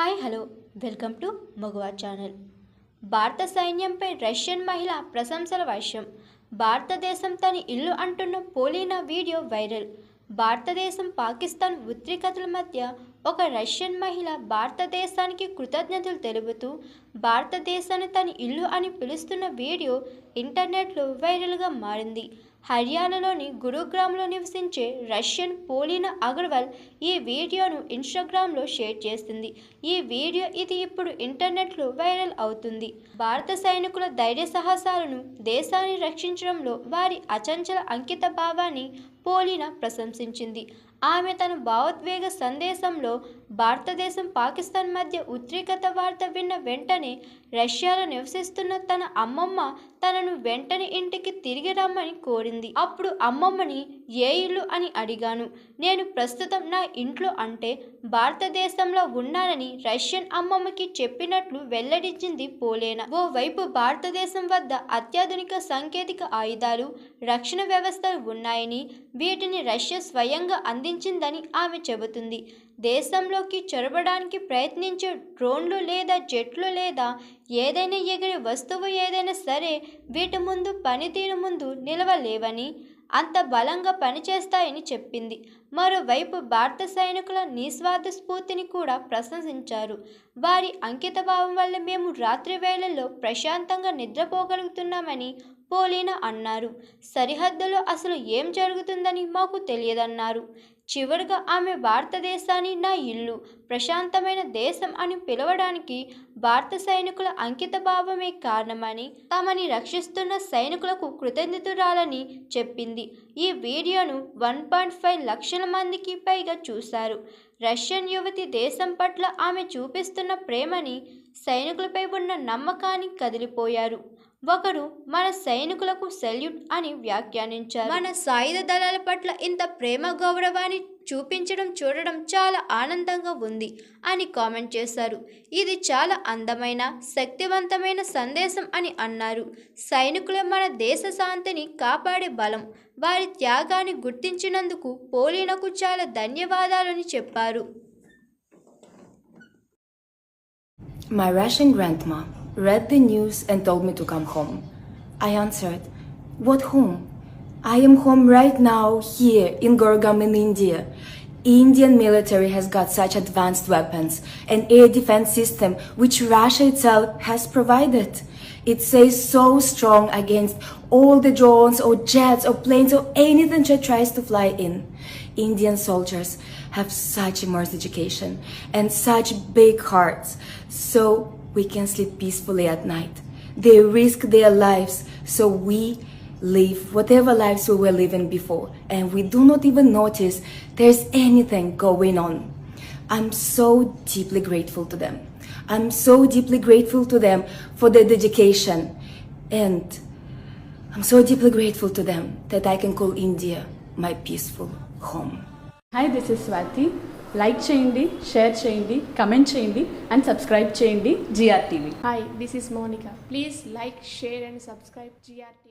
Hi hello. Welcome to మగవా channel. భారత సైన్యంపై రష్యన్ మహిళ ప్రశంసల వర్షం భారతదేశం తన ఇల్లు అంటున్న పోలిన వీడియో వైరల్. భారతదేశం పాకిస్తాన్ ఉద్రిక్తతల మధ్య ఒక రష్యన్ మహిళ భారతదేశానికి కృతజ్ఞతలు తెలుపుతూ భారతదేశాన్ని తన ఇల్లు అని పిలుస్తున్న వీడియో ఇంటర్నెట్లో వైరల్గా మారింది. హర్యానాలోని గురుగ్రామ్లో నివసించే రష్యన్ పోలినా అగర్వాల్ ఈ వీడియోను ఇన్స్టాగ్రామ్లో షేర్ చేసింది ఈ వీడియో ఇది ఇప్పుడు ఇంటర్నెట్లో వైరల్ అవుతుంది. భారత సైనికుల ధైర్య సాహసాలను దేశాన్ని రక్షించడంలో వారి అచంచల అంకిత భావాన్ని పోలినా ప్రశంసించింది. ఆమె తన భావోద్వేగ సందేశంలో భారతదేశం పాకిస్తాన్ మధ్య ఉద్రిక్తత వార్త విన్న వెంటనే రష్యాలో నివసిస్తున్న తన అమ్మమ్మ తనను వెంటనే ఇంటికి తిరిగి రమ్మని కోరింది. అప్పుడు అమ్మమ్మని ఏ ఇల్లు? అని అడిగాను. నేను ప్రస్తుతం నా ఇంట్లో అంటే భారతదేశంలో ఉన్నానని రష్యన్ అమ్మమ్మకి చెప్పినట్లు వెల్లడించింది పోలేన. ఓవైపు భారతదేశం వద్ద అత్యాధునిక సాంకేతిక ఆయుధాలు రక్షణ వ్యవస్థలు ఉన్నాయని వీటిని రష్యా స్వయంగా అంది అందించిందని ఆమె చెబుతుంది. దేశంలోకి చొరబడానికి ప్రయత్నించే డ్రోన్లు లేదా జెట్లు లేదా ఏదైనా ఎగిరే వస్తువు ఏదైనా సరే వీటి ముందు పనితీరు ముందు నిలవలేవని అంత బలంగా పనిచేస్తాయని చెప్పింది. మరోవైపు భారత సైనికుల నిస్వార్థ స్ఫూర్తిని కూడా ప్రశంసించారు. వారి అంకితభావం వల్ల మేము రాత్రి వేళల్లో ప్రశాంతంగా నిద్రపోగలుగుతున్నామని పోలీనా అన్నారు. సరిహద్దులో అసలు ఏం జరుగుతుందని మాకు తెలియదన్నారు. చివరిగా ఆమె భారతదేశాన్ని నా ఇల్లు ప్రశాంతమైన దేశం అని పిలవడానికి భారత సైనికుల అంకిత భావమే కారణమని తమని రక్షిస్తున్న సైనికులకు కృతజ్ఞతురాలని చెప్పింది. ఈ వీడియోను వన్ పాయింట్ ఫైవ్ లక్షల మందికి పైగా చూశారు. రష్యన్ యువతి దేశం పట్ల ఆమె చూపిస్తున్న ప్రేమని సైనికులపై ఉన్న నమ్మకాన్ని కదిలిపోయారు. ఒకరు మన సైనికులకు సెల్యూట్ అని వ్యాఖ్యానించారు. మన సాయుధ దళాల పట్ల ఇంత ప్రేమ గౌరవాన్ని చూపించడం చూడడం చాలా ఆనందంగా ఉంది అని కామెంట్ చేశారు ఇది చాలా అందమైన శక్తివంతమైన సందేశం అని అన్నారు సైనికులు మన దేశ శాంతిని కాపాడే బలం వారి త్యాగాన్ని గుర్తించినందుకు పోలీనకు చాలా ధన్యవాదాలని చెప్పారు My Russian grandma read the news and told me to come home. I answered, What home? I am home right now, here in Gorgam in India. Indian military has got such advanced weapons and air defense system which Russia itself has provided. It says so strong against all the drones or jets or planes or anything that tries to fly in. Indian soldiers have such immense education and such big hearts, so we can sleep peacefully at night. They risk their lives so we live whatever lives we were living before, and we do not even notice there's anything going on. I'm so deeply grateful to them. I'm so deeply grateful to them for their dedication, and I'm so deeply grateful to them that I can call India my peaceful home. Hi this is Swathi like చేయండి share చేయండి comment చేయండి and subscribe చేయండి GR TV Hi, this is Monica. Please like, share, and subscribe GRT.